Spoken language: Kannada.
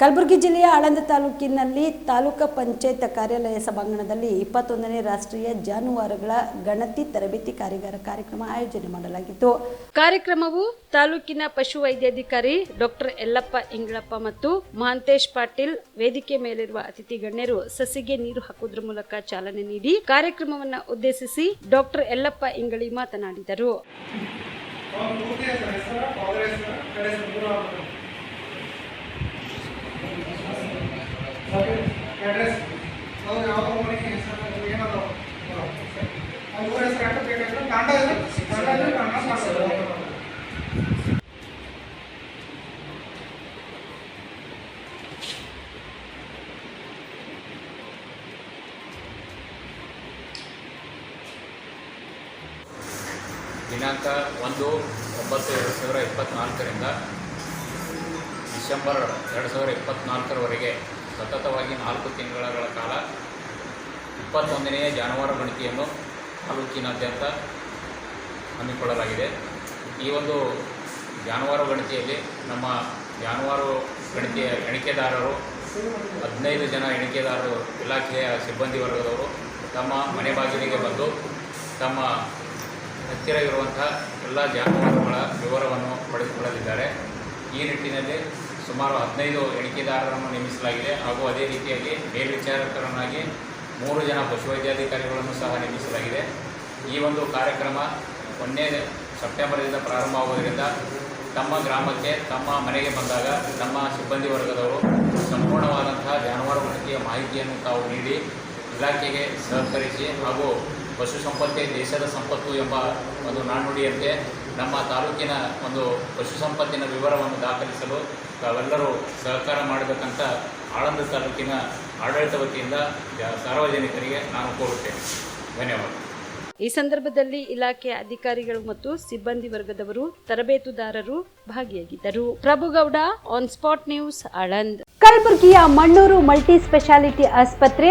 ಕಲಬುರಗಿ ಜಿಲ್ಲೆಯ ಆಳಂದ ತಾಲೂಕಿನಲ್ಲಿ ತಾಲೂಕು ಪಂಚಾಯತ್ ಕಾರ್ಯಾಲಯ ಸಭಾಂಗಣದಲ್ಲಿ ಇಪ್ಪತ್ತೊಂದನೇ ರಾಷ್ಟ್ರೀಯ ಜಾನುವಾರುಗಳ ಗಣತಿ ತರಬೇತಿ ಕಾರ್ಯಾಗಾರ ಕಾರ್ಯಕ್ರಮ ಆಯೋಜನೆ ಮಾಡಲಾಗಿತ್ತು. ಕಾರ್ಯಕ್ರಮವು ತಾಲೂಕಿನ ಪಶು ವೈದ್ಯಾಧಿಕಾರಿ ಡಾಕ್ಟರ್ ಯಲ್ಲಪ್ಪ ಇಂಗಳಪ್ಪ ಮತ್ತು ಮಹಾಂತೇಶ್ ಪಾಟೀಲ್ ವೇದಿಕೆ ಮೇಲಿರುವ ಅತಿಥಿ ಗಣ್ಯರು ಸಸಿಗೆ ನೀರು ಹಾಕುವುದರ ಮೂಲಕ ಚಾಲನೆ ನೀಡಿ ಕಾರ್ಯಕ್ರಮವನ್ನು ಉದ್ದೇಶಿಸಿ ಡಾಕ್ಟರ್ ಯಲ್ಲಪ್ಪ ಇಂಗಳಿ ಮಾತನಾಡಿದರು ಅವ್ನು ಪೂರ್ತಿ ಹೆಸರು ಹೆಸರು ಫಾದರ್ ಹೆಸರು ಕಡೆ ಹೆಸರು ಮೂರು ಆಗ್ಬೇಕು ಅಡ್ರೆಸ್ ಅವ್ರು ಯಾವ ಮನೆಗೆ ಹೆಸರು ಏನದು? ಅವ್ರ ಹೆಸರು ಮಾಡ್ತಾರೆ ದಿನಾಂಕ ಒಂದು ಒಂಬತ್ತು ಎರಡು ಸಾವಿರ ಇಪ್ಪತ್ತ್ನಾಲ್ಕರಿಂದ ಡಿಸೆಂಬರ್ ಎರಡು ಸಾವಿರ ಇಪ್ಪತ್ತ್ನಾಲ್ಕರವರೆಗೆ ಸತತವಾಗಿ ನಾಲ್ಕು ತಿಂಗಳ ಕಾಲ ಇಪ್ಪತ್ತೊಂದನೆಯ ಜಾನುವಾರು ಗಣತಿಯನ್ನು ತಾಲೂಕಿನಾದ್ಯಂತ ಹಮ್ಮಿಕೊಳ್ಳಲಾಗಿದೆ. ಈ ಒಂದು ಜಾನುವಾರು ಗಣತಿಯಲ್ಲಿ ನಮ್ಮ ಜಾನುವಾರು ಗಣತಿಯ ಎಣಿಕೆದಾರರು, ಹದಿನೈದು ಜನ ಎಣಿಕೆದಾರರು, ಇಲಾಖೆಯ ಸಿಬ್ಬಂದಿ ವರ್ಗದವರು ತಮ್ಮ ಮನೆ ಬಾಗಿಲಿಗೆ ಬಂದು ತಮ್ಮ ಹತ್ತಿರ ಇರುವಂಥ ಎಲ್ಲ ಜಾನುವಾರುಗಳ ವಿವರವನ್ನು ಪಡೆದುಕೊಳ್ಳಲಿದ್ದಾರೆ. ಈ ನಿಟ್ಟಿನಲ್ಲಿ ಸುಮಾರು ಹದಿನೈದು ಎಣಿಕೆದಾರರನ್ನು ನೇಮಿಸಲಾಗಿದೆ. ಹಾಗೂ ಅದೇ ರೀತಿಯಾಗಿ ಮೇಲ್ವಿಚಾರಕರನ್ನಾಗಿ ಮೂರು ಜನ ಪಶುವೈದ್ಯಾಧಿಕಾರಿಗಳನ್ನು ಸಹ ನೇಮಿಸಲಾಗಿದೆ. ಈ ಒಂದು ಕಾರ್ಯಕ್ರಮ ಒಂದನೇ ಸೆಪ್ಟೆಂಬರ್ದಿಂದ ಪ್ರಾರಂಭವಾಗುವುದರಿಂದ ತಮ್ಮ ಗ್ರಾಮಕ್ಕೆ, ತಮ್ಮ ಮನೆಗೆ ಬಂದಾಗ ನಮ್ಮ ಸಿಬ್ಬಂದಿ ವರ್ಗದವರು ಸಂಪೂರ್ಣವಾದಂತಹ ಜಾನುವಾರು ಬಳಕೆಯ ಮಾಹಿತಿಯನ್ನು ತಾವು ನೀಡಿ, ಇಲಾಖೆಗೆ ಸಹಕರಿಸಿ ಹಾಗೂ ಪಶು ಸಂಪತ್ತೇ ದೇಶದ ಸಂಪತ್ತು ಎಂಬ ಒಂದು ನಾಣ್ಣುಡಿಯಂತೆ ನಮ್ಮ ತಾಲೂಕಿನ ಒಂದು ಪಶು ಸಂಪತ್ತಿನ ವಿವರವನ್ನು ದಾಖಲಿಸಲು ತಾವೆಲ್ಲರೂ ಸಹಕಾರ ಮಾಡಬೇಕಂತ ಆಳಂದ ತಾಲೂಕಿನ ಆಡಳಿತ ವತಿಯಿಂದ ಸಾರ್ವಜನಿಕರಿಗೆ ನಾನು ಕೋರುತ್ತೇನೆ. ಧನ್ಯವಾದ. ಈ ಸಂದರ್ಭದಲ್ಲಿ ಇಲಾಖೆಯ ಅಧಿಕಾರಿಗಳು ಮತ್ತು ಸಿಬ್ಬಂದಿ ವರ್ಗದವರು ತರಬೇತುದಾರರು ಭಾಗಿಯಾಗಿದ್ದರು. Prabhugowda on spot news Aland. ಕಲಬುರಗಿಯ ಮಣ್ಣೂರು ಮಲ್ಟಿ ಸ್ಪೆಷಾಲಿಟಿ ಆಸ್ಪತ್ರೆ